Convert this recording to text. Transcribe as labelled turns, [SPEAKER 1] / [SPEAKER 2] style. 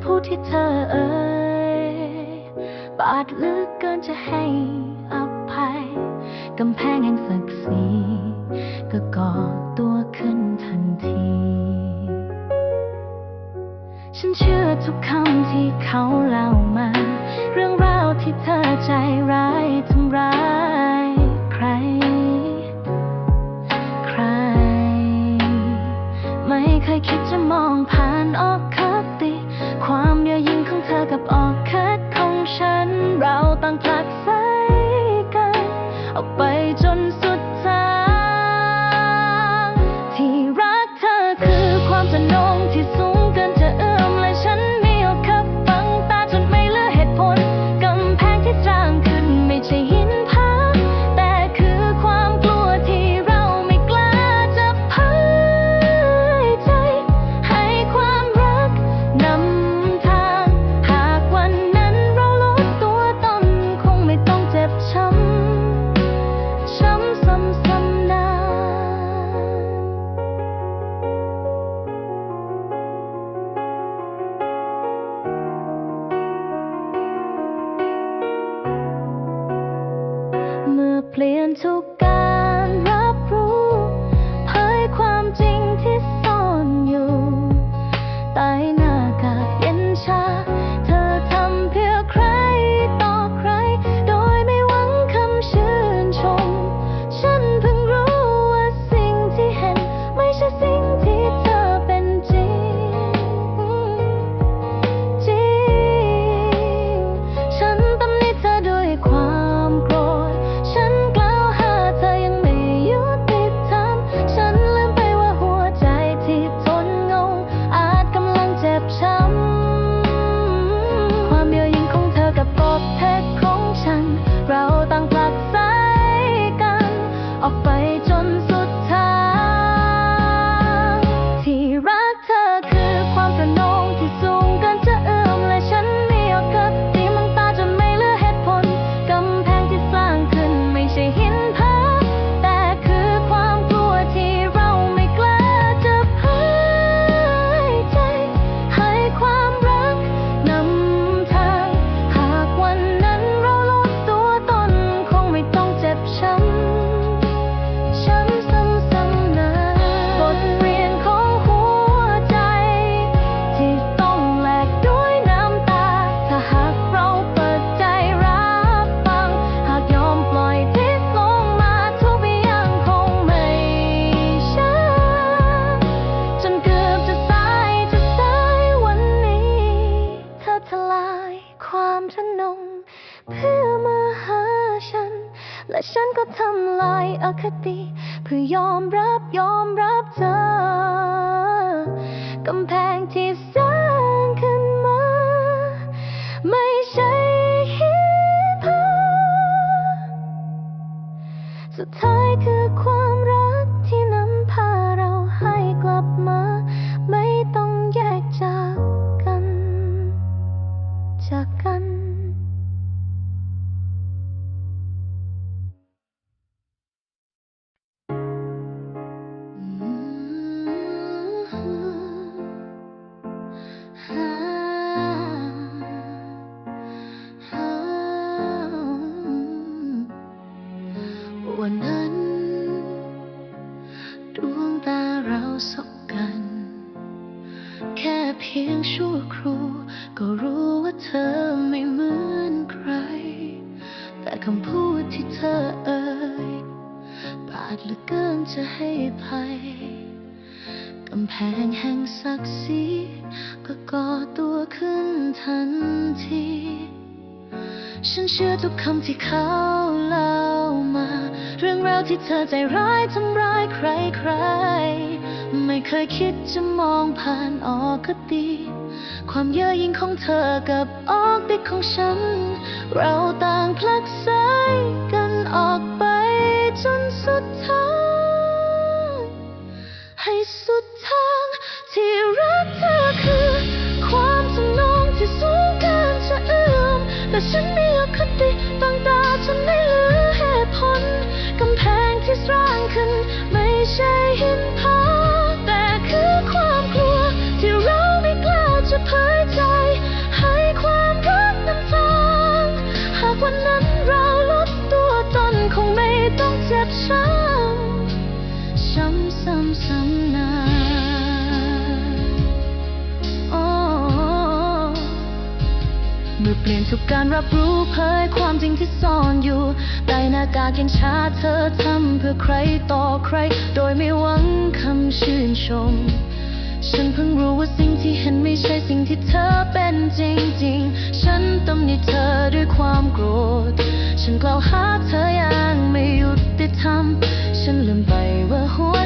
[SPEAKER 1] ำพูดที่เธอเอ่ยบาดลึกเกินจะให้อภัยกำแพงแห่งศักดิ์ศรีก็ก่อตัวขึ้นทันที ฉันเชื่อทุกคำที่เขาเล่ามา เรื่องราวที่เธอใจ เพื่อมาหาฉัน และฉันก็ทำลายอคติ เพื่อยอมรับยอมรับเธอกำแพงที่สร้างขึ้นมา ไม่ใช่ฮิปฮอปสุดท้าย จะให้ภัยกำแพงแห่งศักดิ์ศรีก็ก่อตัวขึ้นทันที ฉันเชื่อทุกคำที่เขาเล่ามา เรื่องราวที่เธอใจร้ายทำร้ายใครๆไม่เคยคิดจะมองผ่านออกก็ดี ความเย่อหยิ่งของเธอกับออกติดของฉัน เราต่างพลักไสกันออกไปจนสุดท้าย สุดทาง ที่รักเธอคือ ความสนองที่สูงเกินจะเอื้อมแต่ฉันม่ เมื่อเปลี่ยนทุกการรับรู้เผยความจริงที่ซ่อนอยู่ใต้หน้ากากแห่งชาเธอทำเพื่อใครต่อใคร โดยไม่หวังคำชื่นชม ฉันเพิ่งรู้ว่าสิ่งที่เห็นไม่ใช่สิ่งที่เธอเป็นจริงๆ ฉันตำหนิเธอด้วยความโกรธ ฉันกล่าวหาเธออย่างไม่หยุติธรรม ฉันลืมไปว่าหัว